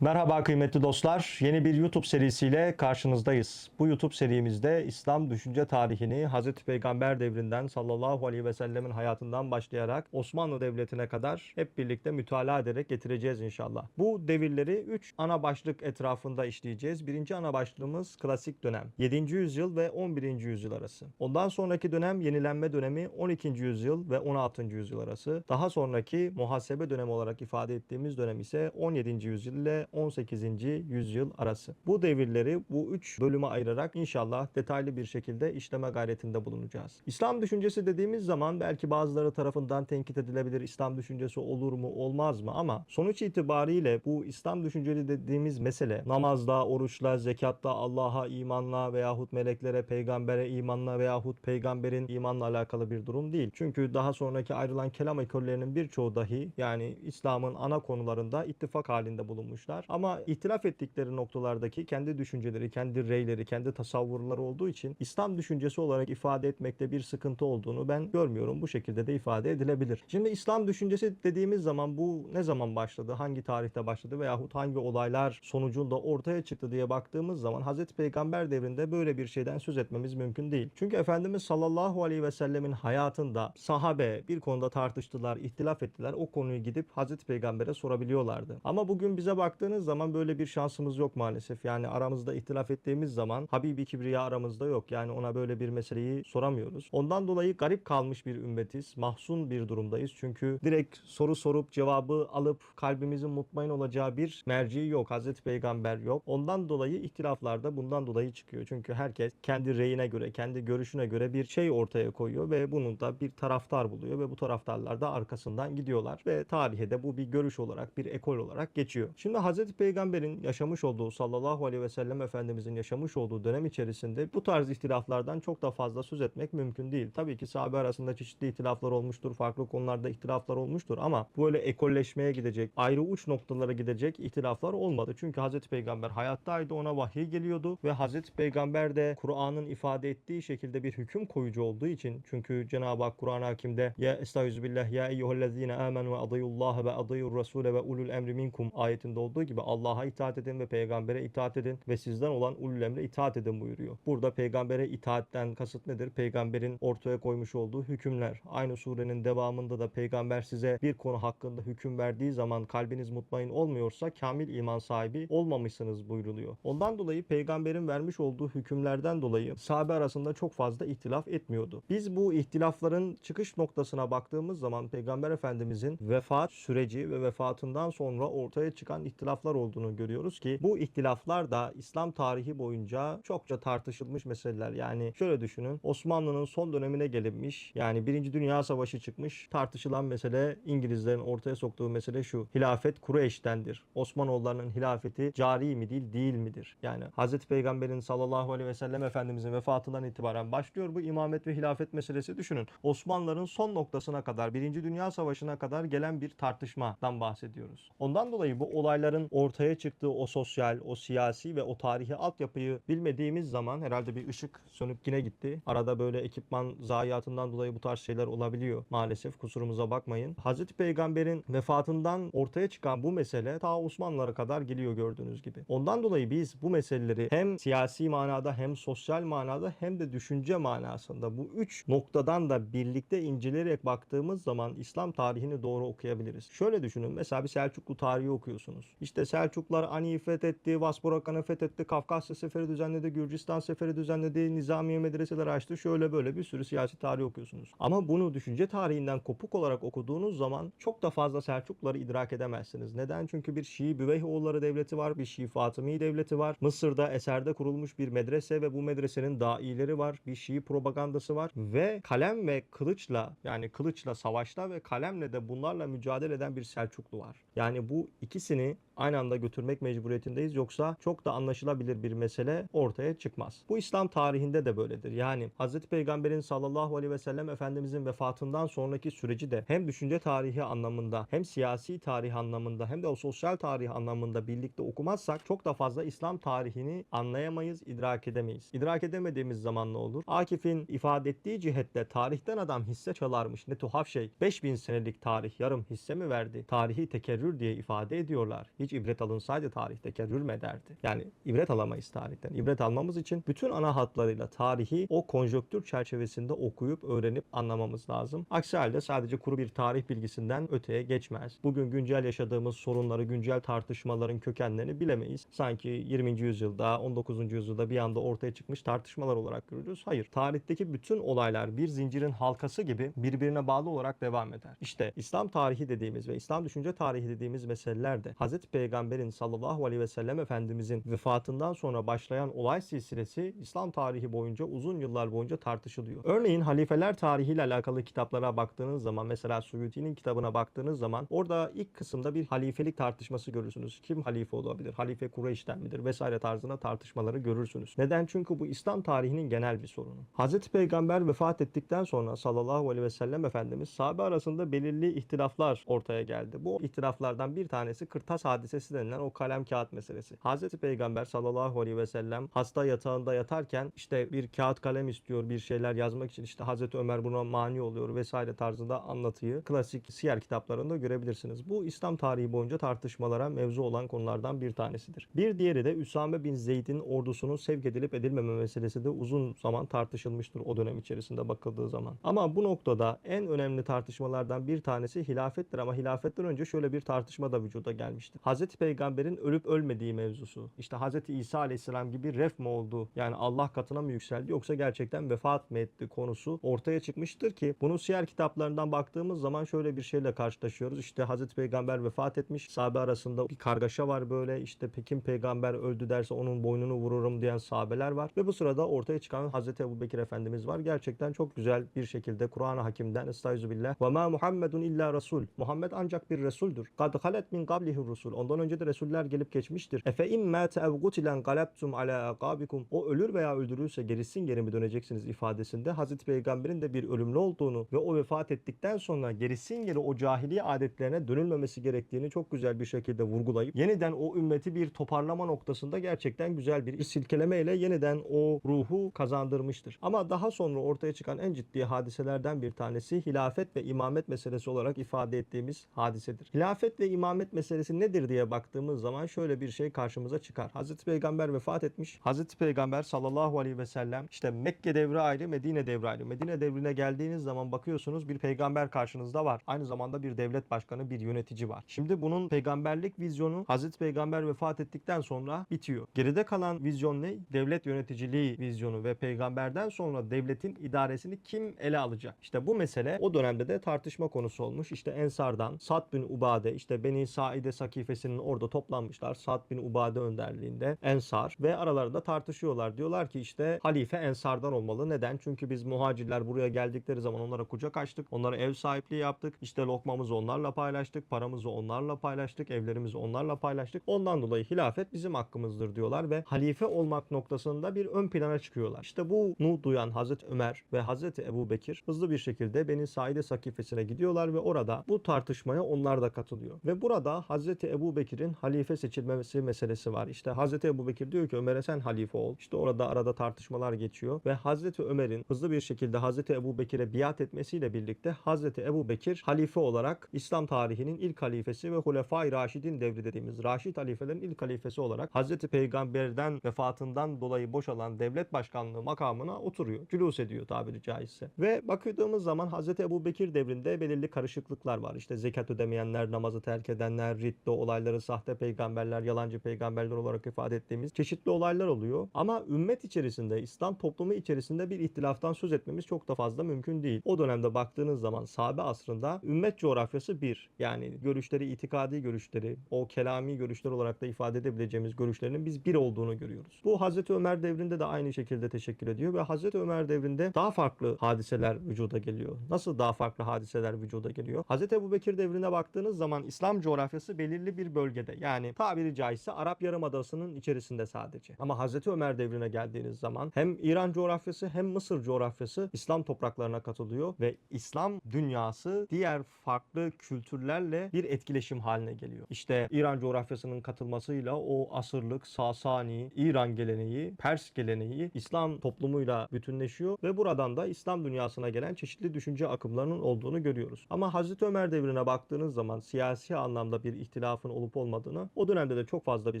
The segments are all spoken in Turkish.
Merhaba kıymetli dostlar. Yeni bir YouTube serisiyle karşınızdayız. Bu YouTube serimizde İslam düşünce tarihini Hazreti Peygamber devrinden sallallahu aleyhi ve sellemin hayatından başlayarak Osmanlı Devleti'ne kadar hep birlikte mütalaa ederek getireceğiz inşallah. Bu devirleri 3 ana başlık etrafında işleyeceğiz. Birinci ana başlığımız klasik dönem. 7. yüzyıl ve 11. yüzyıl arası. Ondan sonraki dönem yenilenme dönemi 12. yüzyıl ve 16. yüzyıl arası. Daha sonraki muhasebe dönemi olarak ifade ettiğimiz dönem ise 17. yüzyıl ile 18. yüzyıl arası. Bu devirleri bu üç bölüme ayırarak inşallah detaylı bir şekilde işleme gayretinde bulunacağız. İslam düşüncesi dediğimiz zaman belki bazıları tarafından tenkit edilebilir. İslam düşüncesi olur mu olmaz mı ama sonuç itibariyle bu İslam düşünceli dediğimiz mesele namazda, oruçla, zekatta, Allah'a imanla veyahut meleklere, peygambere imanla veyahut peygamberin imanla alakalı bir durum değil. Çünkü daha sonraki ayrılan kelam ekollerinin birçoğu dahi yani İslam'ın ana konularında ittifak halinde bulunmuşlar. Ama ihtilaf ettikleri noktalardaki kendi düşünceleri, kendi reyleri, kendi tasavvurları olduğu için İslam düşüncesi olarak ifade etmekte bir sıkıntı olduğunu ben görmüyorum. Bu şekilde de ifade edilebilir. Şimdi İslam düşüncesi dediğimiz zaman bu ne zaman başladı, hangi tarihte başladı veyahut hangi olaylar sonucunda ortaya çıktı diye baktığımız zaman Hazreti Peygamber devrinde böyle bir şeyden söz etmemiz mümkün değil. Çünkü Efendimiz sallallahu aleyhi ve sellemin hayatında sahabe bir konuda tartıştılar, ihtilaf ettiler. O konuyu gidip Hazreti Peygamber'e sorabiliyorlardı. Ama bugün bize baktığınız zaman böyle bir şansımız yok maalesef. Yani aramızda ihtilaf ettiğimiz zaman Habibi Kibriya aramızda yok. Yani ona böyle bir meseleyi soramıyoruz. Ondan dolayı garip kalmış bir ümmetiz. Mahzun bir durumdayız. Çünkü direkt soru sorup cevabı alıp kalbimizin mutmain olacağı bir merci yok. Hazreti Peygamber yok. Ondan dolayı ihtilaflar da bundan dolayı çıkıyor. Çünkü herkes kendi reyine göre, kendi görüşüne göre bir şey ortaya koyuyor ve bunun da bir taraftar buluyor ve bu taraftarlar da arkasından gidiyorlar ve tarihe de bu bir görüş olarak, bir ekol olarak geçiyor. Şimdi Hazreti Peygamber'in yaşamış olduğu sallallahu aleyhi ve sellem Efendimizin yaşamış olduğu dönem içerisinde bu tarz ihtilaflardan çok da fazla söz etmek mümkün değil. Tabii ki sahabe arasında çeşitli ihtilaflar olmuştur, farklı konularda ihtilaflar olmuştur ama böyle ekolleşmeye gidecek, ayrı uç noktalara gidecek ihtilaflar olmadı. Çünkü Hazreti Peygamber hayattaydı, ona vahiy geliyordu ve Hazreti Peygamber de Kur'an'ın ifade ettiği şekilde bir hüküm koyucu olduğu için çünkü Cenab-ı Hak Kur'an-ı Hakim'de ya estağfirullah ya eyyühellezine amenu ve adıyullah ve adıyur rasule ve ulul emri minkum ayetinde olduğu gibi Allah'a itaat edin ve peygambere itaat edin ve sizden olan ulul emre itaat edin buyuruyor. Burada peygambere itaatten kasıt nedir? Peygamberin ortaya koymuş olduğu hükümler. Aynı surenin devamında da peygamber size bir konu hakkında hüküm verdiği zaman kalbiniz mutmain olmuyorsa kamil iman sahibi olmamışsınız buyruluyor. Ondan dolayı peygamberin vermiş olduğu hükümlerden dolayı sahabe arasında çok fazla ihtilaf etmiyordu. Biz bu ihtilafların çıkış noktasına baktığımız zaman peygamber efendimizin vefat süreci ve vefatından sonra ortaya çıkan ihtilaflar olduğunu görüyoruz ki bu ihtilaflar da İslam tarihi boyunca çokça tartışılmış meseleler. Yani şöyle düşünün Osmanlı'nın son dönemine gelinmiş yani Birinci Dünya Savaşı çıkmış tartışılan mesele İngilizlerin ortaya soktuğu mesele şu hilafet Kureyş'tendir. Osmanoğullarının hilafeti cari mi değil değil midir? Yani Hazreti Peygamber'in sallallahu aleyhi ve sellem Efendimizin vefatından itibaren başlıyor bu imamet ve hilafet meselesi düşünün. Osmanlıların son noktasına kadar Birinci Dünya Savaşı'na kadar gelen bir tartışmadan bahsediyoruz. Ondan dolayı bu olayların ortaya çıktığı o sosyal, o siyasi ve o tarihi altyapıyı bilmediğimiz zaman herhalde bir ışık sönüp yine gitti. Arada böyle ekipman zayiatından dolayı bu tarz şeyler olabiliyor. Maalesef kusurumuza bakmayın. Hazreti Peygamber'in vefatından ortaya çıkan bu mesele ta Osmanlılara kadar geliyor gördüğünüz gibi. Ondan dolayı biz bu meseleleri hem siyasi manada hem sosyal manada hem de düşünce manasında bu üç noktadan da birlikte inceleyerek baktığımız zaman İslam tarihini doğru okuyabiliriz. Şöyle düşünün mesela bir Selçuklu tarihi okuyorsunuz. İşte Selçuklar Ani'yi fethetti, Vaspurakan'ı fethetti, Kafkasya seferi düzenledi, Gürcistan seferi düzenledi, Nizamiye medreseler açtı. Şöyle böyle bir sürü siyasi tarih okuyorsunuz. Ama bunu düşünce tarihinden kopuk olarak okuduğunuz zaman çok da fazla Selçukluları idrak edemezsiniz. Neden? Çünkü bir Şii Büveyhoğulları devleti var, bir Şii Fatımi devleti var. Mısır'da eserde kurulmuş bir medrese ve bu medresenin daileri var. Bir Şii propagandası var ve kalem ve kılıçla yani kılıçla savaşla ve kalemle de bunlarla mücadele eden bir Selçuklu var. Yani bu ikisini aynı anda götürmek mecburiyetindeyiz yoksa çok da anlaşılabilir bir mesele ortaya çıkmaz. Bu İslam tarihinde de böyledir. Yani Hz. Peygamber'in sallallahu aleyhi ve sellem Efendimizin vefatından sonraki süreci de hem düşünce tarihi anlamında hem siyasi tarih anlamında hem de o sosyal tarih anlamında birlikte okumazsak çok da fazla İslam tarihini anlayamayız, idrak edemeyiz. İdrak edemediğimiz zaman ne olur? Akif'in ifade ettiği cihette tarihten adam hisse çalarmış ne tuhaf şey. 5000 senelik tarih yarım hisse mi verdi? Tarihi tekerrür diye ifade ediyorlar. Hiç hiç ibret alınsaydı tarih tekerrür mü ederdi? Yani ibret alamayız tarihten. İbret almamız için bütün ana hatlarıyla tarihi o konjonktür çerçevesinde okuyup öğrenip anlamamız lazım. Aksi halde sadece kuru bir tarih bilgisinden öteye geçmez. Bugün güncel yaşadığımız sorunları, güncel tartışmaların kökenlerini bilemeyiz. Sanki 20. yüzyılda, 19. yüzyılda bir anda ortaya çıkmış tartışmalar olarak görürüz. Hayır. Tarihteki bütün olaylar bir zincirin halkası gibi birbirine bağlı olarak devam eder. İşte İslam tarihi dediğimiz ve İslam düşünce tarihi dediğimiz meseleler de Hz. Peygamber'in sallallahu aleyhi ve sellem Efendimizin vefatından sonra başlayan olay silsilesi İslam tarihi boyunca uzun yıllar boyunca tartışılıyor. Örneğin halifeler tarihiyle alakalı kitaplara baktığınız zaman mesela Suyuti'nin kitabına baktığınız zaman orada ilk kısımda bir halifelik tartışması görürsünüz. Kim halife olabilir? Halife Kureyş'ten midir? Vesaire tarzında tartışmaları görürsünüz. Neden? Çünkü bu İslam tarihinin genel bir sorunu. Hz. Peygamber vefat ettikten sonra sallallahu aleyhi ve sellem Efendimiz sahabe arasında belirli ihtilaflar ortaya geldi. Bu ihtilaflardan bir tanesi kırtas hadisesi denilen o kalem kağıt meselesi. Hz. Peygamber sallallahu aleyhi ve sellem hasta yatağında yatarken işte bir kağıt kalem istiyor bir şeyler yazmak için işte Hz. Ömer buna mani oluyor vesaire tarzında anlatıyı klasik siyer kitaplarında görebilirsiniz. Bu İslam tarihi boyunca tartışmalara mevzu olan konulardan bir tanesidir. Bir diğeri de Üsame bin Zeyd'in ordusunun sevk edilip edilmeme meselesi de uzun zaman tartışılmıştır o dönem içerisinde bakıldığı zaman. Ama bu noktada en önemli tartışmalardan bir tanesi hilafettir ama hilafetten önce şöyle bir tartışma da vücuda gelmiştir. Hazreti Peygamber'in ölüp ölmediği mevzusu. İşte Hazreti İsa Aleyhisselam gibi ref mi oldu? Yani Allah katına mı yükseldi yoksa gerçekten vefat mı etti konusu ortaya çıkmıştır ki bunu siyer kitaplarından baktığımız zaman şöyle bir şeyle karşılaşıyoruz. İşte Hazreti Peygamber vefat etmiş. Sahabe arasında bir kargaşa var böyle. İşte Pekin peygamber öldü derse onun boynunu vururum diyen sahabeler var. Ve bu sırada ortaya çıkan Hazreti Ebu Bekir Efendimiz var. Gerçekten çok güzel bir şekilde Kur'an-ı Hakim'den Estaizu billah. Ve ma Muhammedun illa Resul. Muhammed ancak bir Resuldür. Kad halet min qablihi rusul. Ondan önce de Resuller gelip geçmiştir. Efe imme teevgutilen galebtum ala akabikum. O ölür veya öldürülürse gerisin geri mi döneceksiniz ifadesinde Hazreti Peygamber'in de bir ölümlü olduğunu ve o vefat ettikten sonra gerisin geri o cahiliye adetlerine dönülmemesi gerektiğini çok güzel bir şekilde vurgulayıp yeniden o ümmeti bir toparlama noktasında gerçekten güzel bir silkelemeyle yeniden o ruhu kazandırmıştır. Ama daha sonra ortaya çıkan en ciddi hadiselerden bir tanesi hilafet ve imamet meselesi olarak ifade ettiğimiz hadisedir. Hilafet ve imamet meselesi nedir diye baktığımız zaman şöyle bir şey karşımıza çıkar. Hazreti Peygamber vefat etmiş. Hazreti Peygamber sallallahu aleyhi ve sellem işte Mekke devri ayrı, Medine devri ayrı. Medine devrine geldiğiniz zaman bakıyorsunuz bir peygamber karşınızda var. Aynı zamanda bir devlet başkanı, bir yönetici var. Şimdi bunun peygamberlik vizyonu Hazreti Peygamber vefat ettikten sonra bitiyor. Geride kalan vizyon ne? Devlet yöneticiliği vizyonu ve peygamberden sonra devletin idaresini kim ele alacak? İşte bu mesele o dönemde de tartışma konusu olmuş. İşte Ensar'dan Sad bin Ubade, işte Beni Saide Sakifesi'nin orada toplanmışlar. Sad bin Ubade önderliğinde Ensar ve aralarında tartışıyorlar. Diyorlar ki işte halife Ensar'dan olmalı. Neden? Çünkü biz muhacirler buraya geldikleri zaman onlara kucak açtık. Onlara ev sahipliği yaptık. İşte lokmamızı onlarla paylaştık. Paramızı onlarla paylaştık. Evlerimizi onlarla paylaştık. Ondan dolayı hilafet bizim hakkımızdır diyorlar ve halife olmak noktasında bir ön plana çıkıyorlar. İşte bunu duyan Hazreti Ömer ve Hazreti Ebu Bekir hızlı bir şekilde Beni Saide Sakifesi'ne gidiyorlar ve orada bu tartışmaya onlar da katılıyor. Ve burada Hazreti Ebu Bekir'in halife seçilmesi meselesi var. İşte Hazreti Ebu Bekir diyor ki Ömer'e sen halife ol. İşte orada arada tartışmalar geçiyor ve Hazreti Ömer'in hızlı bir şekilde Hazreti Ebu Bekir'e biat etmesiyle birlikte Hazreti Ebu Bekir halife olarak İslam tarihinin ilk halifesi ve Hulefai Raşidin devri dediğimiz Raşid halifelerin ilk halifesi olarak Hazreti Peygamber'den vefatından dolayı boşalan devlet başkanlığı makamına oturuyor. Cülus ediyor tabiri caizse. Ve bakıldığımız zaman Hazreti Ebu Bekir devrinde belirli karışıklıklar var. İşte zekat ödemeyenler, namazı terk edenler, riddo olayları, sahte peygamberler, yalancı peygamberler olarak ifade ettiğimiz çeşitli olaylar oluyor. Ama ümmet içerisinde, İslam toplumu içerisinde bir ihtilaftan söz etmemiz çok da fazla mümkün değil. O dönemde baktığınız zaman sahabe asrında ümmet coğrafyası bir. Yani görüşleri, itikadi görüşleri, o kelami görüşler olarak da ifade edebileceğimiz görüşlerinin biz bir olduğunu görüyoruz. Bu Hazreti Ömer devrinde de aynı şekilde teşekkür ediyor ve Hazreti Ömer devrinde daha farklı hadiseler vücuda geliyor. Nasıl daha farklı hadiseler vücuda geliyor? Hazreti Ebu Bekir devrine baktığınız zaman İslam coğrafyası belirli bir bölgede. Yani tabiri caizse Arap Yarımadası'nın içerisinde sadece. Ama Hazreti Ömer devrine geldiğiniz zaman hem İran coğrafyası hem Mısır coğrafyası İslam topraklarına katılıyor ve İslam dünyası diğer farklı kültürlerle bir etkileşim haline geliyor. İşte İran coğrafyasının katılmasıyla o asırlık Sasani, İran geleneği, Pers geleneği İslam toplumuyla bütünleşiyor ve buradan da İslam dünyasına gelen çeşitli düşünce akımlarının olduğunu görüyoruz. Ama Hazreti Ömer devrine baktığınız zaman siyasi anlamda bir ihtilafın olup olmadığını, o dönemde de çok fazla bir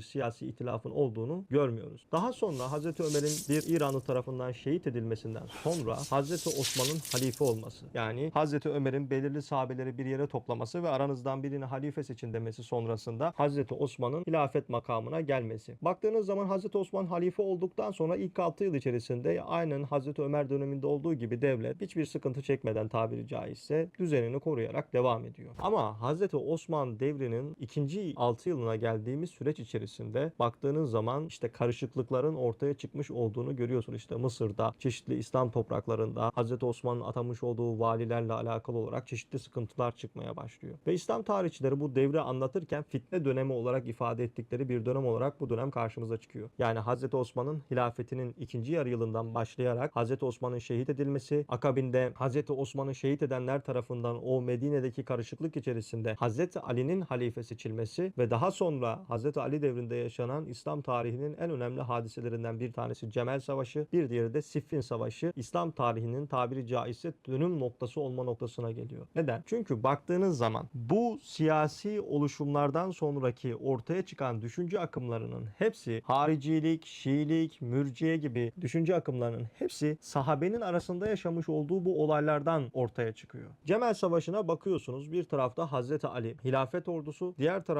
siyasi ihtilafın olduğunu görmüyoruz. Daha sonra Hazreti Ömer'in bir İranlı tarafından şehit edilmesinden sonra Hazreti Osman'ın halife olması. Yani Hazreti Ömer'in belirli sahabeleri bir yere toplaması ve aranızdan birini halife seçin demesi sonrasında Hazreti Osman'ın hilafet makamına gelmesi. Baktığınız zaman Hazreti Osman halife olduktan sonra ilk 6 yıl içerisinde aynen Hazreti Ömer döneminde olduğu gibi devlet hiçbir sıkıntı çekmeden tabiri caizse düzenini koruyarak devam ediyor. Ama Hazreti Osman devrinin ikinci 6 yılına geldiğimiz süreç içerisinde baktığınız zaman işte karışıklıkların ortaya çıkmış olduğunu görüyorsun. İşte Mısır'da, çeşitli İslam topraklarında Hazreti Osman'ın atamış olduğu valilerle alakalı olarak çeşitli sıkıntılar çıkmaya başlıyor. Ve İslam tarihçileri bu devri anlatırken fitne dönemi olarak ifade ettikleri bir dönem olarak bu dönem karşımıza çıkıyor. Yani Hazreti Osman'ın hilafetinin ikinci yarı yılından başlayarak Hazreti Osman'ın şehit edilmesi, akabinde Hazreti Osman'ı şehit edenler tarafından o Medine'deki karışıklık içerisinde Hazreti Ali'nin halife seçilmesi ve daha sonra Hazreti Ali devrinde yaşanan İslam tarihinin en önemli hadiselerinden bir tanesi Cemel Savaşı, bir diğeri de Siffin Savaşı. İslam tarihinin tabiri caizse dönüm noktası olma noktasına geliyor. Neden? Çünkü baktığınız zaman bu siyasi oluşumlardan sonraki ortaya çıkan düşünce akımlarının hepsi haricilik, Şiilik, mürciye gibi düşünce akımlarının hepsi sahabenin arasında yaşamış olduğu bu olaylardan ortaya çıkıyor. Cemel Savaşı'na bakıyorsunuz. Bir tarafta Hazreti Ali, hilafet ordusu. Diğer tarafta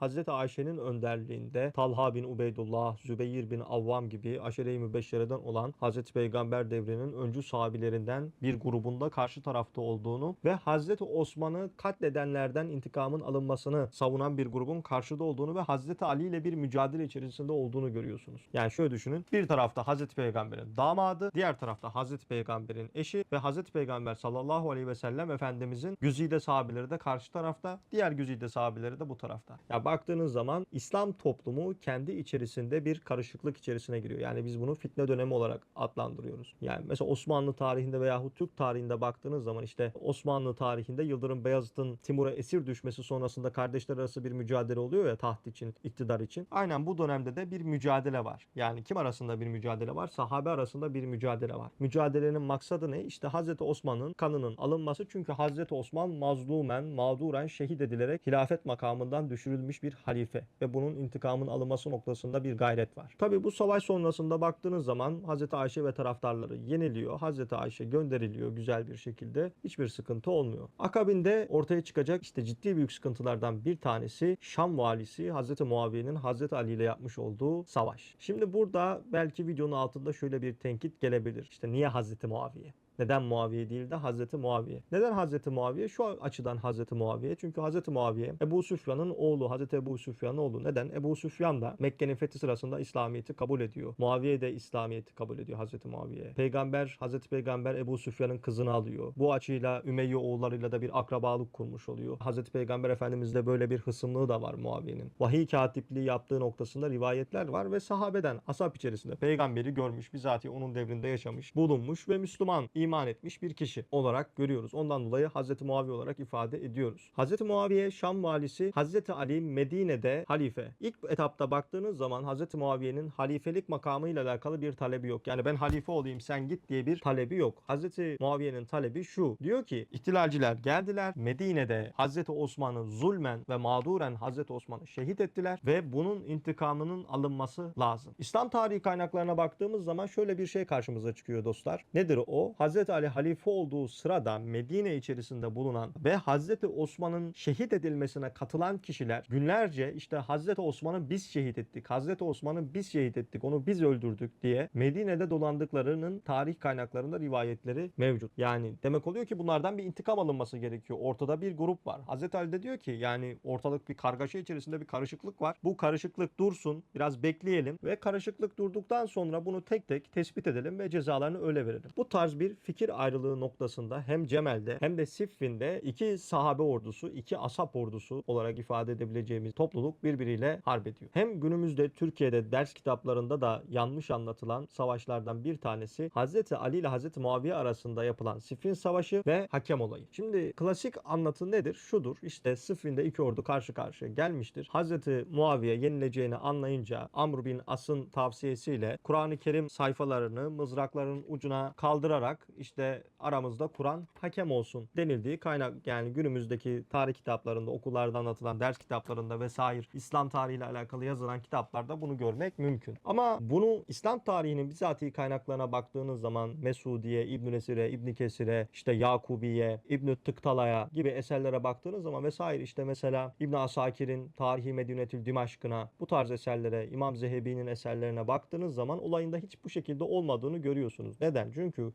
Hazreti Ayşe'nin önderliğinde Talha bin Ubeydullah, Zübeyir bin Avvam gibi aşere-i mübeşşereden olan Hazreti Peygamber devrinin öncü sahabilerinden bir grubunda karşı tarafta olduğunu ve Hazreti Osman'ı katledenlerden intikamın alınmasını savunan bir grubun karşıda olduğunu ve Hazreti Ali ile bir mücadele içerisinde olduğunu görüyorsunuz. Yani şöyle düşünün. Bir tarafta Hazreti Peygamber'in damadı, diğer tarafta Hazreti Peygamber'in eşi ve Hazreti Peygamber sallallahu aleyhi ve sellem Efendimizin güzide sahabeleri de karşı tarafta, diğer güzide sahabeleri de bu tarafta. Ya baktığınız zaman İslam toplumu kendi içerisinde bir karışıklık içerisine giriyor. Yani biz bunu fitne dönemi olarak adlandırıyoruz. Yani mesela Osmanlı tarihinde veyahut Türk tarihinde baktığınız zaman işte Osmanlı tarihinde Yıldırım Beyazıt'ın Timur'a esir düşmesi sonrasında kardeşler arası bir mücadele oluyor ya taht için, iktidar için. Aynen bu dönemde de bir mücadele var. Yani kim arasında bir mücadele var? Sahabe arasında bir mücadele var. Mücadelenin maksadı ne? İşte Hazreti Osman'ın kanının alınması. Çünkü Hazreti Osman mazlumen, mağduren şehit edilerek hilafet makamından düşürülmüş bir halife ve bunun intikamın alınması noktasında bir gayret var. Tabi bu savaş sonrasında baktığınız zaman Hazreti Ayşe ve taraftarları yeniliyor. Hazreti Ayşe gönderiliyor güzel bir şekilde. Hiçbir sıkıntı olmuyor. Akabinde ortaya çıkacak işte ciddi büyük sıkıntılardan bir tanesi Şam valisi Hazreti Muaviye'nin Hazreti Ali ile yapmış olduğu savaş. Şimdi burada belki videonun altında şöyle bir tenkit gelebilir. İşte niye Hazreti Muaviye? Neden Muaviye değil de Hazreti Muaviye? Neden Hazreti Muaviye? Şu açıdan Hazreti Muaviye. Çünkü Hazreti Muaviye Ebu Süfyan'ın oğlu. Hazreti Ebu Süfyan'ın oğlu. Neden? Ebu Süfyan da Mekke'nin fethi sırasında İslamiyet'i kabul ediyor. Muaviye de İslamiyet'i kabul ediyor Hazreti Muaviye. Peygamber, Hazreti Peygamber Ebu Süfyan'ın kızını alıyor. Bu açıyla Ümeyye oğullarıyla da bir akrabalık kurmuş oluyor. Hazreti Peygamber Efendimizle böyle bir hısımlığı da var Muaviye'nin. Vahiy katipliği yaptığı noktasında rivayetler var ve sahabeden, asap içerisinde peygamberi görmüş, bizatihi onun devrinde yaşamış, bulunmuş ve Müslüman, iman etmiş bir kişi olarak görüyoruz. Ondan dolayı Hazreti Muaviye olarak ifade ediyoruz. Hazreti Muaviye Şam valisi, Hazreti Ali Medine'de halife. İlk etapta baktığınız zaman Hazreti Muaviye'nin halifelik makamıyla alakalı bir talebi yok. Yani ben halife olayım sen git diye bir talebi yok. Hazreti Muaviye'nin talebi şu. Diyor ki ihtilalciler geldiler. Medine'de Hazreti Osman'ı zulmen ve mağduren Hazreti Osman'ı şehit ettiler ve bunun intikamının alınması lazım. İslam tarihi kaynaklarına baktığımız zaman şöyle bir şey karşımıza çıkıyor dostlar. Nedir o? Hazreti Ali halife olduğu sırada Medine içerisinde bulunan ve Hazreti Osman'ın şehit edilmesine katılan kişiler günlerce işte Hazreti Osman'ı biz şehit ettik. Hazreti Osman'ı biz şehit ettik. Onu biz öldürdük diye Medine'de dolandıklarının tarih kaynaklarında rivayetleri mevcut. Yani demek oluyor ki bunlardan bir intikam alınması gerekiyor. Ortada bir grup var. Hazreti Ali de diyor ki yani ortalık bir kargaşa içerisinde bir karışıklık var. Bu karışıklık dursun. Biraz bekleyelim ve karışıklık durduktan sonra bunu tek tek tespit edelim ve cezalarını öyle verelim. Bu tarz bir fikir ayrılığı noktasında hem Cemel'de hem de Siffin'de iki sahabe ordusu, iki asap ordusu olarak ifade edebileceğimiz topluluk birbiriyle harp ediyor. Hem günümüzde Türkiye'de ders kitaplarında da yanlış anlatılan savaşlardan bir tanesi Hazreti Ali ile Hazreti Muaviye arasında yapılan Siffin Savaşı ve hakem olayı. Şimdi klasik anlatı nedir? Şudur. İşte Siffin'de iki ordu karşı karşıya gelmiştir. Hazreti Muaviye yenileceğini anlayınca Amr bin As'ın tavsiyesiyle Kur'an-ı Kerim sayfalarını mızrakların ucuna kaldırarak işte aramızda Kur'an hakem olsun denildiği kaynak yani günümüzdeki tarih kitaplarında, okullarda anlatılan ders kitaplarında vesaire İslam tarihiyle alakalı yazılan kitaplarda bunu görmek mümkün. Ama bunu İslam tarihinin bizatihi kaynaklarına baktığınız zaman Mesudiye, İbn Nesir'e, İbn Kesir'e, işte Yakubiye, İbn Tıktala'ya gibi eserlere baktığınız zaman vesaire işte mesela İbn Asakir'in Tarihi Medinetül Dimaşk'ına bu tarz eserlere, İmam Zehebi'nin eserlerine baktığınız zaman olayında hiç bu şekilde olmadığını görüyorsunuz. Neden? Çünkü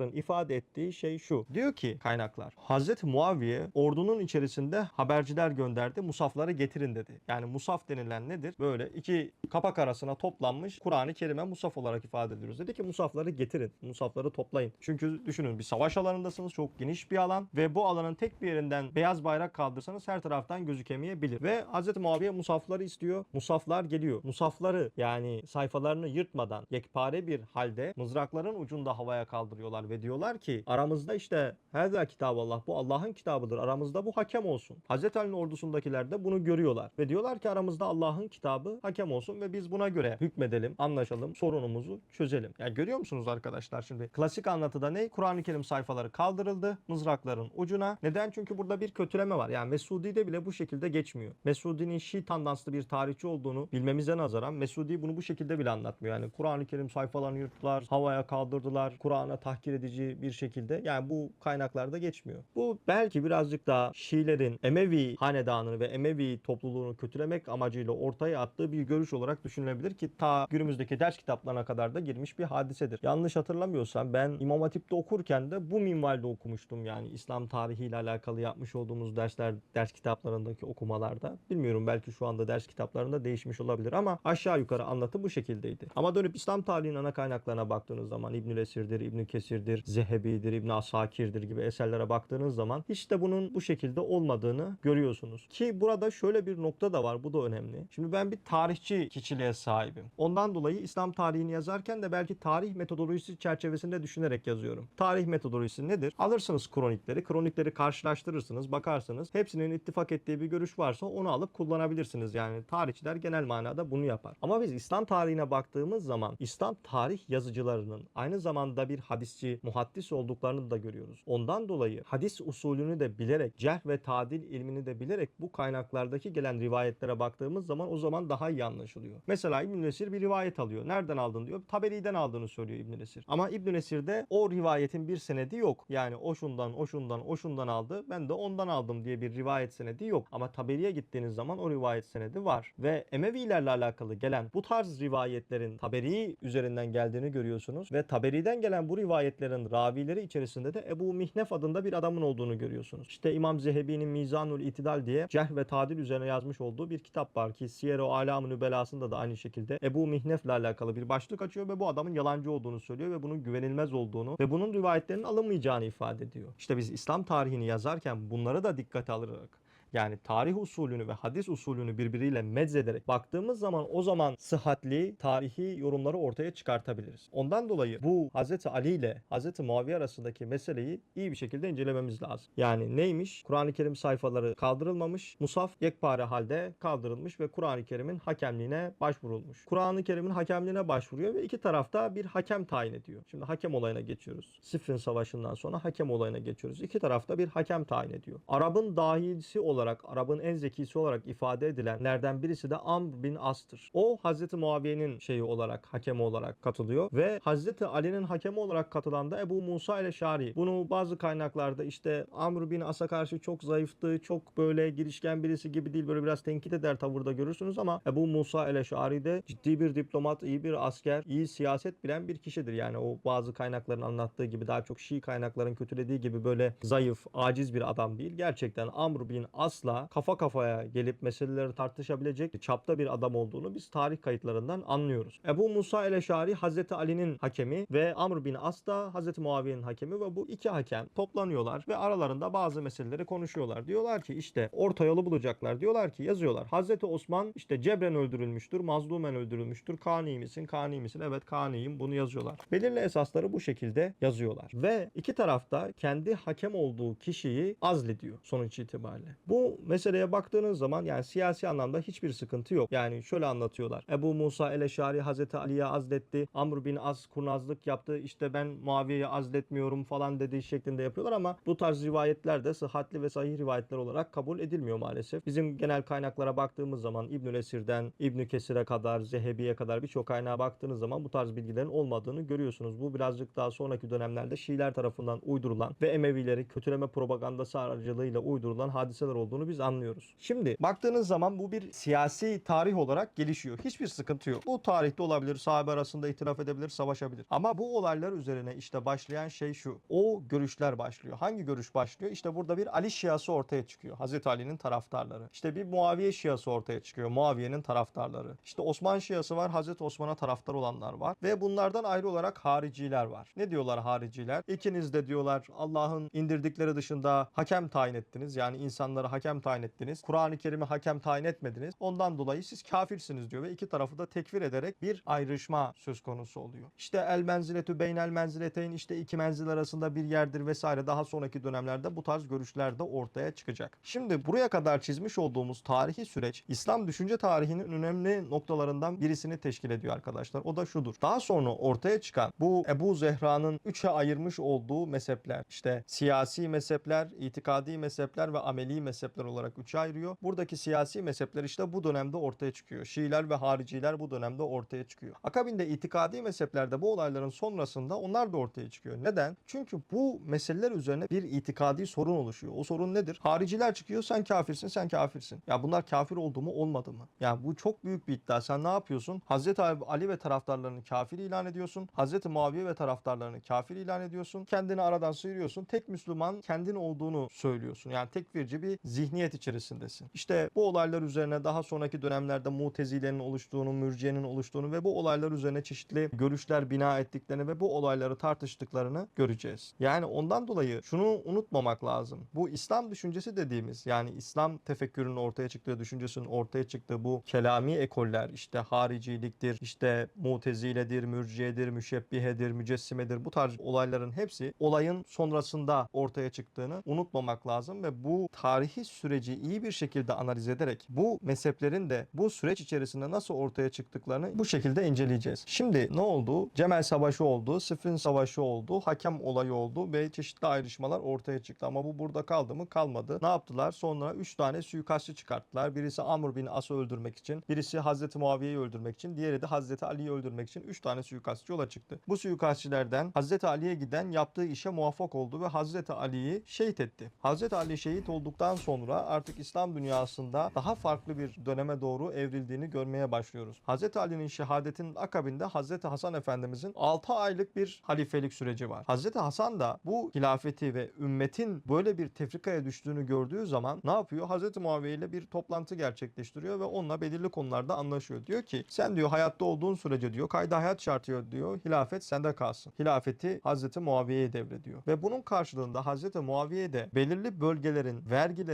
kaynakların ifade ettiği şey şu. Diyor ki kaynaklar Hazreti Muaviye ordunun içerisinde haberciler gönderdi. Musafları getirin dedi. Yani musaf denilen nedir? Böyle iki kapak arasına toplanmış Kur'an-ı Kerim'e musaf olarak ifade ediyoruz. Dedi ki musafları getirin. Musafları toplayın. Çünkü düşünün bir savaş alanındasınız. Çok geniş bir alan ve bu alanın tek bir yerinden beyaz bayrak kaldırsanız her taraftan gözükemeyebilir. Ve Hz. Muaviye musafları istiyor. Musaflar geliyor. Musafları yani sayfalarını yırtmadan yekpare bir halde mızrakların ucunda havaya kaldırıyorlar ve diyorlar ki aramızda işte Hâzâ kitab Allah bu Allah'ın kitabıdır. Aramızda bu hakem olsun. Hz. Ali'nin ordusundakiler de bunu görüyorlar ve diyorlar ki aramızda Allah'ın kitabı hakem olsun ve biz buna göre hükmedelim, anlaşalım, sorunumuzu çözelim. Yani görüyor musunuz arkadaşlar şimdi klasik anlatıda ne? Kur'an-ı Kerim sayfaları kaldırıldı mızrakların ucuna. Neden? Çünkü burada bir kötüleme var. Yani Mesudi'de bile bu şekilde geçmiyor. Mesudi'nin Şii tandanslı bir tarihçi olduğunu bilmemize nazaran Mesudi bunu bu şekilde bile anlatmıyor. Yani Kur'an-ı Kerim sayfalarını yırttılar, havaya kaldırdılar, Kur'an'a tahkir edici bir şekilde. Yani bu kaynaklarda geçmiyor. Bu belki birazcık daha Şiilerin Emevi hanedanını ve Emevi topluluğunu kötülemek amacıyla ortaya attığı bir görüş olarak düşünülebilir ki ta günümüzdeki ders kitaplarına kadar da girmiş bir hadisedir. Yanlış hatırlamıyorsam ben İmam Hatip'te okurken de bu minvalde okumuştum yani İslam tarihiyle alakalı yapmış olduğumuz dersler ders kitaplarındaki okumalarda. Bilmiyorum belki şu anda ders kitaplarında değişmiş olabilir ama aşağı yukarı anlatı bu şekildeydi. Ama dönüp İslam tarihinin ana kaynaklarına baktığınız zaman İbnül Esir'dir, İbnü Kesir'dir, Zehebi'dir, İbn Asakir'dir gibi eserlere baktığınız zaman hiç de bunun bu şekilde olmadığını görüyorsunuz. Ki burada şöyle bir nokta da var bu da önemli. Şimdi ben bir tarihçi kişiliğe sahibim. Ondan dolayı İslam tarihini yazarken de belki tarih metodolojisi çerçevesinde düşünerek yazıyorum. Tarih metodolojisi nedir? Alırsınız kronikleri, kronikleri karşılaştırırsınız, bakarsınız. Hepsinin ittifak ettiği bir görüş varsa onu alıp kullanabilirsiniz. Yani tarihçiler genel manada bunu yapar. Ama biz İslam tarihine baktığımız zaman İslam tarih yazıcılarının aynı zamanda bir hadisçi, muhaddis olduklarını da görüyoruz. Ondan dolayı hadis usulünü de bilerek, cerh ve tadil ilmini de bilerek bu kaynaklardaki gelen rivayetlere baktığımız zaman o zaman daha iyi anlaşılıyor. Mesela İbn Nesir bir rivayet alıyor. Nereden aldın diyor. Taberi'den aldığını söylüyor İbn Nesir. Ama İbn Nesir'de o rivayetin bir senedi yok. Yani o şundan, o şundan, o şundan aldı. Ben de ondan aldım diye bir rivayet senedi yok. Ama Taberi'ye gittiğiniz zaman o rivayet senedi var. Ve Emevilerle alakalı gelen bu tarz rivayetlerin Taberi üzerinden geldiğini görüyorsunuz. Ve Taberi'den gelen bu rivayetlerin ravileri içerisinde de Ebu Mihnef adında bir adamın olduğunu görüyorsunuz. İşte İmam Zehebi'nin Mizanul İtidal diye cerh ve tadil üzerine yazmış olduğu bir kitap var ki Siyer-i Alam-ı Nübelası'nda da aynı şekilde Ebu Mihnef'le alakalı bir başlık açıyor ve bu adamın yalancı olduğunu söylüyor ve bunun güvenilmez olduğunu ve bunun rivayetlerinin alınmayacağını ifade ediyor. İşte biz İslam tarihini yazarken bunları da dikkate alarak yani tarih usulünü ve hadis usulünü birbiriyle meczederek baktığımız zaman o zaman sıhhatli tarihi yorumları ortaya çıkartabiliriz. Ondan dolayı bu Hz. Ali ile Hz. Muaviye arasındaki meseleyi iyi bir şekilde incelememiz lazım. Yani neymiş? Kur'an-ı Kerim sayfaları kaldırılmamış, musaf yekpare halde kaldırılmış ve Kur'an-ı Kerim'in hakemliğine başvurulmuş. Kur'an-ı Kerim'in hakemliğine başvuruyor ve iki tarafta bir hakem tayin ediyor. Şimdi hakem olayına geçiyoruz. Siffin Savaşı'ndan sonra hakem olayına geçiyoruz. İki tarafta bir hakem tayin ediyor. Arap'ın dahilisi olarak, Arap'ın en zekisi olarak ifade edilenlerden birisi de Amr bin As'tır. O Hazreti Muaviye'nin şeyi olarak, hakemi olarak katılıyor ve Hazreti Ali'nin hakemi olarak katılan da Ebu Musa ile Şari. Bunu bazı kaynaklarda işte Amr bin As'a karşı çok zayıftı, çok böyle girişken birisi gibi değil, böyle biraz tenkit eder tavırda görürsünüz ama Ebu Musa ile Şari de ciddi bir diplomat, iyi bir asker, iyi siyaset bilen bir kişidir. Yani o bazı kaynakların anlattığı gibi daha çok Şii kaynakların kötülediği gibi böyle zayıf, aciz bir adam değil. Gerçekten Amr bin As'la kafa kafaya gelip meseleleri tartışabilecek çapta bir adam olduğunu biz tarih kayıtlarından anlıyoruz. Ebu Musa el-Eşari Hazreti Ali'nin hakemi ve Amr bin As da Hazreti Muaviye'nin hakemi ve bu iki hakem toplanıyorlar ve aralarında bazı meseleleri konuşuyorlar. Diyorlar ki işte orta yolu bulacaklar. Diyorlar ki yazıyorlar. Hazreti Osman işte cebren öldürülmüştür, mazlumen öldürülmüştür. Kani misin? Kani misin? Evet kaniyim. Bunu yazıyorlar. Belirli esasları bu şekilde yazıyorlar. Ve iki tarafta kendi hakem olduğu kişiyi azlediyor sonuç itibariyle. Bu Bu meseleye baktığınız zaman yani siyasi anlamda hiçbir sıkıntı yok. Yani şöyle anlatıyorlar. Ebu Musa el-Eşari Hazreti Ali'ye azletti. Amr bin Az kurnazlık yaptı. İşte ben Muaviye'yi azletmiyorum falan dediği şeklinde yapıyorlar ama bu tarz rivayetler de sıhhatli ve sahih rivayetler olarak kabul edilmiyor maalesef. Bizim genel kaynaklara baktığımız zaman İbnül Esir'den İbnü Kesir'e kadar, Zehebi'ye kadar birçok kaynağa baktığınız zaman bu tarz bilgilerin olmadığını görüyorsunuz. Bu birazcık daha sonraki dönemlerde Şiiler tarafından uydurulan ve Emevileri kötüleme propagandası aracılığıyla uydurulan hadiseler olduğunu biz anlıyoruz. Şimdi baktığınız zaman bu bir siyasi tarih olarak gelişiyor. Hiçbir sıkıntı yok. Bu tarihte olabilir, sahabe arasında itiraf edebilir, savaşabilir. Ama bu olaylar üzerine işte başlayan şey şu. O görüşler başlıyor. Hangi görüş başlıyor? İşte burada bir Ali Şiası ortaya çıkıyor. Hazreti Ali'nin taraftarları. İşte bir Muaviye Şiası ortaya çıkıyor. Muaviye'nin taraftarları. İşte Osman Şiası var. Hazreti Osman'a taraftar olanlar var. Ve bunlardan ayrı olarak hariciler var. Ne diyorlar hariciler? İkiniz de diyorlar Allah'ın indirdikleri dışında hakem tayin ettiniz. Yani insanları hakem tayin ettiniz. Kur'an-ı Kerim'i hakem tayin etmediniz. Ondan dolayı siz kafirsiniz diyor ve iki tarafı da tekfir ederek bir ayrışma söz konusu oluyor. İşte el menziletü beynel menzileteyn işte iki menzil arasında bir yerdir vesaire daha sonraki dönemlerde bu tarz görüşler de ortaya çıkacak. Şimdi buraya kadar çizmiş olduğumuz tarihi süreç İslam düşünce tarihinin önemli noktalarından birisini teşkil ediyor arkadaşlar. O da şudur. Daha sonra ortaya çıkan bu Ebu Zehra'nın üçe ayırmış olduğu mezhepler işte siyasi mezhepler, itikadi mezhepler ve ameli mezhepler olarak üçe ayırıyor. Buradaki siyasi mezhepler işte bu dönemde ortaya çıkıyor. Şiiler ve hariciler bu dönemde ortaya çıkıyor. Akabinde itikadi mezheplerde bu olayların sonrasında onlar da ortaya çıkıyor. Neden? Çünkü bu meseleler üzerine bir itikadi sorun oluşuyor. O sorun nedir? Hariciler çıkıyor sen kafirsin sen kafirsin. Ya bunlar kafir oldu mu olmadı mı? Ya bu çok büyük bir iddia. Sen ne yapıyorsun? Hazreti Ali ve taraftarlarını kafir ilan ediyorsun. Hazreti Muaviye ve taraftarlarını kafir ilan ediyorsun. Kendini aradan sıyırıyorsun. Tek Müslüman kendin olduğunu söylüyorsun. Yani tekfirci bir zihniyet içerisindesin. İşte bu olaylar üzerine daha sonraki dönemlerde mutezilerin oluştuğunu, mürciyenin oluştuğunu ve bu olaylar üzerine çeşitli görüşler bina ettiklerini ve bu olayları tartıştıklarını göreceğiz. Yani ondan dolayı şunu unutmamak lazım. Bu İslam düşüncesi dediğimiz yani İslam tefekkürünün ortaya çıktığı, düşüncesinin ortaya çıktığı bu kelami ekoller işte hariciliktir, işte muteziledir, mürciyedir, müşebbihedir, mücessimedir bu tarz olayların hepsi olayın sonrasında ortaya çıktığını unutmamak lazım ve bu tarihi süreci iyi bir şekilde analiz ederek bu mezheplerin de bu süreç içerisinde nasıl ortaya çıktıklarını bu şekilde inceleyeceğiz. Şimdi ne oldu? Cemel Savaşı oldu, Sıfın Savaşı oldu, hakem olayı oldu ve çeşitli ayrışmalar ortaya çıktı. Ama bu burada kaldı mı? Kalmadı. Ne yaptılar? Sonra 3 tane suikastçı çıkarttılar. Birisi Amr bin As'ı öldürmek için, birisi Hazreti Muaviye'yi öldürmek için, diğeri de Hazreti Ali'yi öldürmek için 3 tane suikastçı yola çıktı. Bu suikastçilerden Hazreti Ali'ye giden yaptığı işe muvaffak oldu ve Hazreti Ali'yi şehit etti. Hazreti Ali şehit olduktan sonra artık İslam dünyasında daha farklı bir döneme doğru evrildiğini görmeye başlıyoruz. Hazreti Ali'nin şehadetinin akabinde Hazreti Hasan Efendimizin 6 aylık bir halifelik süreci var. Hazreti Hasan da bu hilafeti ve ümmetin böyle bir tefrikaya düştüğünü gördüğü zaman ne yapıyor? Hazreti Muaviye ile bir toplantı gerçekleştiriyor ve onunla belirli konularda anlaşıyor. Diyor ki sen diyor hayatta olduğun sürece diyor kayda hayat şartı diyor hilafet sende kalsın. Hilafeti Hazreti Muaviye'ye devrediyor. Ve bunun karşılığında Hazreti Muaviye de belirli bölgelerin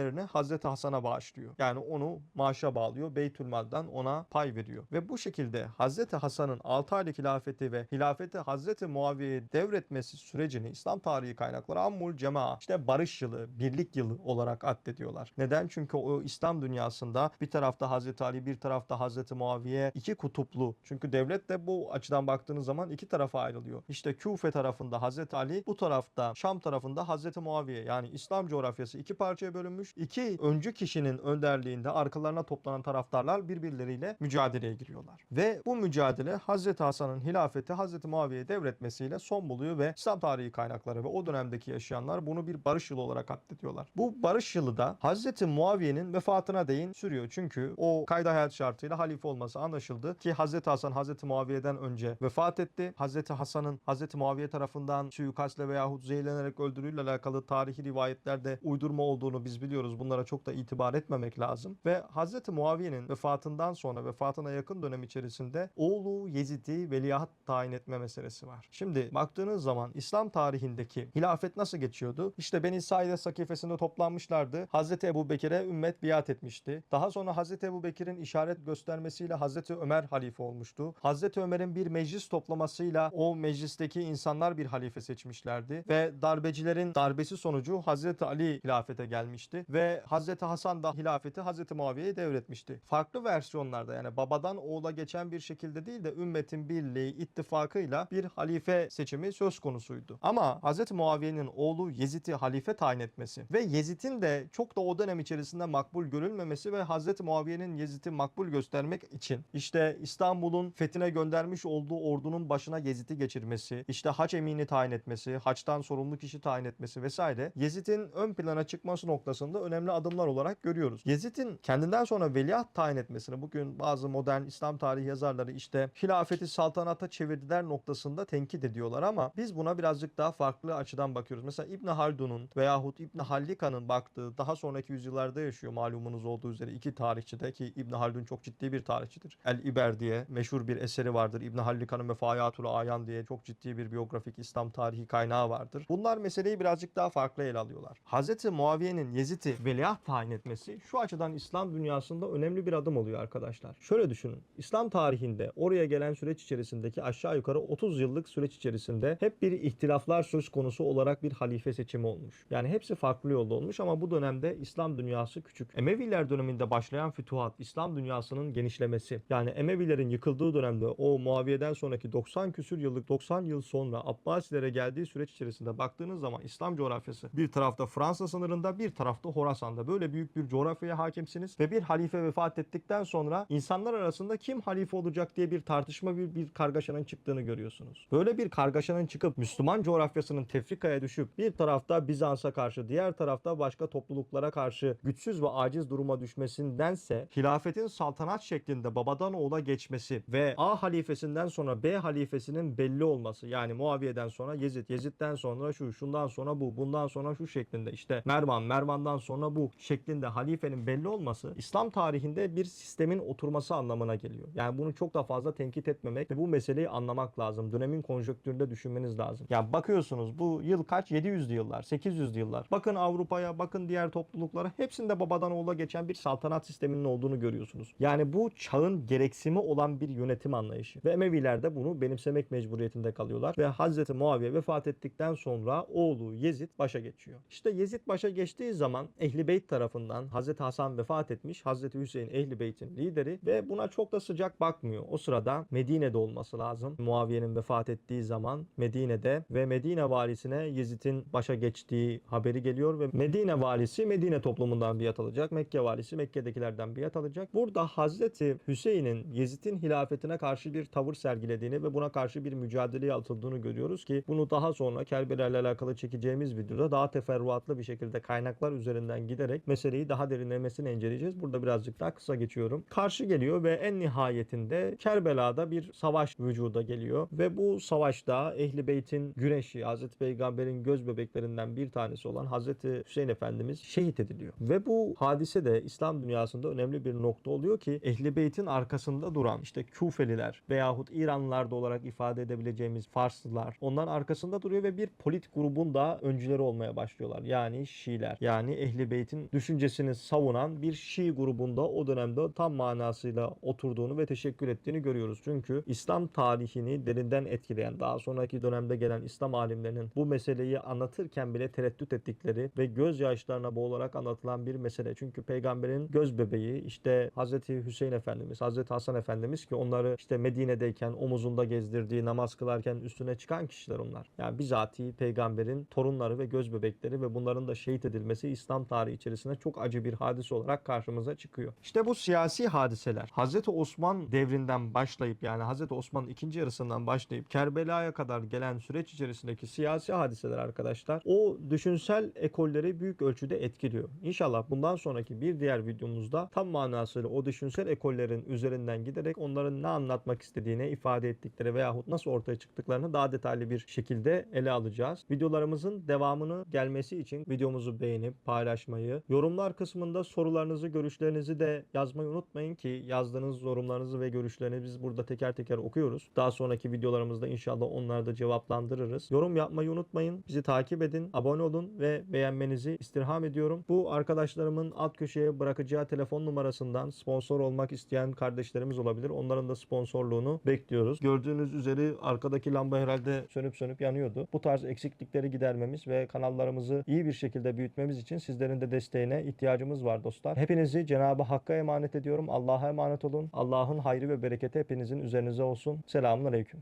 vergilerini Hazreti Hasan'a bağışlıyor. Yani onu maaşa bağlıyor. Beytülmal'dan ona pay veriyor. Ve bu şekilde Hazreti Hasan'ın 6 aylık hilafeti ve hilafeti Hazreti Muaviye'ye devretmesi sürecini İslam tarihi kaynakları Ammul Cema işte barış yılı, birlik yılı olarak addediyorlar. Neden? Çünkü o İslam dünyasında bir tarafta Hazreti Ali, bir tarafta Hazreti Muaviye iki kutuplu. Çünkü devlet de bu açıdan baktığınız zaman iki tarafa ayrılıyor. İşte Küfe tarafında Hazreti Ali, bu tarafta Şam tarafında Hazreti Muaviye. Yani İslam coğrafyası iki parçaya bölünmüş. İki öncü kişinin önderliğinde arkalarına toplanan taraftarlar birbirleriyle mücadeleye giriyorlar. Ve bu mücadele Hazreti Hasan'ın hilafeti Hazreti Muaviye'ye devretmesiyle son buluyor ve İslam tarihi kaynakları ve o dönemdeki yaşayanlar bunu bir barış yılı olarak addediyorlar. Bu barış yılı da Hazreti Muaviye'nin vefatına değin sürüyor. Çünkü o kayda hayat şartıyla halife olması anlaşıldı ki Hazreti Hasan Hazreti Muaviye'den önce vefat etti. Hazreti Hasan'ın Hazreti Muaviye tarafından suikastle veyahut zehirlenerek öldürüyle alakalı tarihi rivayetlerde uydurma olduğunu biz biliyoruz. Bunlara çok da itibar etmemek lazım. Ve Hazreti Muaviye'nin vefatından sonra vefatına yakın dönem içerisinde oğlu Yezid'i veliaht tayin etme meselesi var. Şimdi baktığınız zaman İslam tarihindeki hilafet nasıl geçiyordu? İşte Beni Saide sakifesinde toplanmışlardı. Hazreti Ebu Bekir'e ümmet biat etmişti. Daha sonra Hazreti Ebu Bekir'in işaret göstermesiyle Hazreti Ömer halife olmuştu. Hazreti Ömer'in bir meclis toplamasıyla o meclisteki insanlar bir halife seçmişlerdi ve darbecilerin darbesi sonucu Hazreti Ali hilafete gelmişti ve Hazreti Hasan da hilafeti Hazreti Muaviye'ye devretmişti. Farklı versiyonlarda yani babadan oğula geçen bir şekilde değil de ümmetin birliği, ittifakıyla bir halife seçimi söz konusuydu. Ama Hazreti Muaviye'nin oğlu Yezid'i halife tayin etmesi ve Yezid'in de çok da o dönem içerisinde makbul görülmemesi ve Hazreti Muaviye'nin Yezid'i makbul göstermek için işte İstanbul'un fethine göndermiş olduğu ordunun başına Yezid'i geçirmesi, işte haç emini tayin etmesi, haçtan sorumlu kişi tayin etmesi vesaire Yezid'in ön plana çıkması noktasında önemli adımlar olarak görüyoruz. Yezid'in kendinden sonra veliaht tayin etmesini bugün bazı modern İslam tarihi yazarları işte hilafeti saltanata çevirdiler noktasında tenkit ediyorlar ama biz buna birazcık daha farklı açıdan bakıyoruz. Mesela İbn Haldun'un veyahut İbn Hallika'nın baktığı daha sonraki yüzyıllarda yaşıyor malumunuz olduğu üzere iki tarihçi de ki İbn Haldun çok ciddi bir tarihçidir. El İber diye meşhur bir eseri vardır. İbn Hallika'nın Vefayatul Ayan diye çok ciddi bir biyografik İslam tarihi kaynağı vardır. Bunlar meseleyi birazcık daha farklı ele alıyorlar. Hz. Muaviye'nin Yezid'i veliaht tayin etmesi şu açıdan İslam dünyasında önemli bir adım oluyor arkadaşlar. Şöyle düşünün. İslam tarihinde oraya gelen süreç içerisindeki aşağı yukarı 30 yıllık süreç içerisinde hep bir ihtilaflar söz konusu olarak bir halife seçimi olmuş. Yani hepsi farklı yolda olmuş ama bu dönemde İslam dünyası küçük. Emeviler döneminde başlayan fütuhat, İslam dünyasının genişlemesi. Yani Emevilerin yıkıldığı dönemde o Muaviye'den sonraki 90 küsür yıllık 90 yıl sonra Abbasilere geldiği süreç içerisinde baktığınız zaman İslam coğrafyası bir tarafta Fransa sınırında bir tarafta Horasan'da böyle büyük bir coğrafyaya hakimsiniz ve bir halife vefat ettikten sonra insanlar arasında kim halife olacak diye bir tartışma bir, bir kargaşanın çıktığını görüyorsunuz. Böyle bir kargaşanın çıkıp Müslüman coğrafyasının tefrikaya düşüp bir tarafta Bizans'a karşı diğer tarafta başka topluluklara karşı güçsüz ve aciz duruma düşmesindense hilafetin saltanat şeklinde babadan oğula geçmesi ve A halifesinden sonra B halifesinin belli olması yani Muaviye'den sonra Yezid, Yezid'den sonra şu, şundan sonra bu, bundan sonra şu şeklinde işte Mervan, Mervan'dan sonra bu şeklinde halifenin belli olması İslam tarihinde bir sistemin oturması anlamına geliyor. Yani bunu çok da fazla tenkit etmemek ve bu meseleyi anlamak lazım. Dönemin konjonktüründe düşünmeniz lazım. Yani bakıyorsunuz bu yıl kaç? 700'lü yıllar, 800'lü yıllar. Bakın Avrupa'ya, bakın diğer topluluklara hepsinde babadan oğula geçen bir saltanat sisteminin olduğunu görüyorsunuz. Yani bu çağın gereksimi olan bir yönetim anlayışı. Ve Emeviler de bunu benimsemek mecburiyetinde kalıyorlar. Ve Hazreti Muaviye vefat ettikten sonra oğlu Yezid başa geçiyor. İşte Yezid başa geçtiği zaman Ehli Beyt tarafından Hazreti Hasan vefat etmiş. Hazreti Hüseyin Ehli Beyt'in lideri ve buna çok da sıcak bakmıyor. O sırada Medine'de olması lazım. Muaviye'nin vefat ettiği zaman Medine'de ve Medine valisine Yezid'in başa geçtiği haberi geliyor ve Medine valisi Medine toplumundan biat alacak. Mekke valisi Mekke'dekilerden biat alacak. Burada Hazreti Hüseyin'in Yezid'in hilafetine karşı bir tavır sergilediğini ve buna karşı bir mücadeleye atıldığını görüyoruz ki bunu daha sonra Kerbela ile alakalı çekeceğimiz videoda daha teferruatlı bir şekilde kaynaklar üzerinden giderek meseleyi daha derinlemesine inceleyeceğiz. Burada birazcık daha kısa geçiyorum. Karşı geliyor ve en nihayetinde Kerbela'da bir savaş vücuda geliyor ve bu savaşta Ehli Beyt'in güneşi Hazreti Peygamber'in göz bebeklerinden bir tanesi olan Hazreti Hüseyin Efendimiz şehit ediliyor. Ve bu hadise de İslam dünyasında önemli bir nokta oluyor ki Ehli Beyt'in arkasında duran işte Küfeliler veyahut İranlılar da olarak ifade edebileceğimiz Farslılar onların arkasında duruyor ve bir politik grubun da öncüleri olmaya başlıyorlar. Yani Şiiler. Yani Ehli Beyt'in düşüncesini savunan bir Şii grubunda o dönemde tam manasıyla oturduğunu ve teşekkür ettiğini görüyoruz. Çünkü İslam tarihini derinden etkileyen daha sonraki dönemde gelen İslam alimlerinin bu meseleyi anlatırken bile tereddüt ettikleri ve gözyaşlarına boğularak anlatılan bir mesele. Çünkü peygamberin göz bebeği işte Hazreti Hüseyin Efendimiz, Hazreti Hasan Efendimiz ki onları işte Medine'deyken omuzunda gezdirdiği, namaz kılarken üstüne çıkan kişiler onlar. Yani bizatihi peygamberin torunları ve göz bebekleri ve bunların da şehit edilmesi İslam tarihi içerisinde çok acı bir hadise olarak karşımıza çıkıyor. İşte bu siyasi hadiseler Hazreti Osman devrinden başlayıp yani Hazreti Osman'ın ikinci yarısından başlayıp Kerbela'ya kadar gelen süreç içerisindeki siyasi hadiseler arkadaşlar o düşünsel ekolleri büyük ölçüde etkiliyor. İnşallah bundan sonraki bir diğer videomuzda tam manasıyla o düşünsel ekollerin üzerinden giderek onların ne anlatmak istediğine ifade ettikleri veyahut nasıl ortaya çıktıklarını daha detaylı bir şekilde ele alacağız. Videolarımızın devamını gelmesi için videomuzu beğenip paylaşmayı, yorumlar kısmında sorularınızı, görüşlerinizi de yazmayı unutmayın ki yazdığınız yorumlarınızı ve görüşlerinizi biz burada teker teker okuyoruz. Daha sonraki videolarımızda inşallah onları da cevaplandırırız. Yorum yapmayı unutmayın. Bizi takip edin, abone olun ve beğenmenizi istirham ediyorum. Bu arkadaşlarımın alt köşeye bırakacağı telefon numarasından sponsor olmak isteyen kardeşlerimiz olabilir. Onların da sponsorluğunu bekliyoruz. Gördüğünüz üzere arkadaki lamba herhalde sönüp sönüp yanıyordu. Bu tarz eksiklikleri gidermemiz ve kanallarımızı iyi bir şekilde büyütmemiz için sizler sizlerin de desteğine ihtiyacımız var dostlar. Hepinizi Cenab-ı Hakk'a emanet ediyorum. Allah'a emanet olun. Allah'ın hayrı ve bereketi hepinizin üzerinize olsun. Selamun Aleyküm.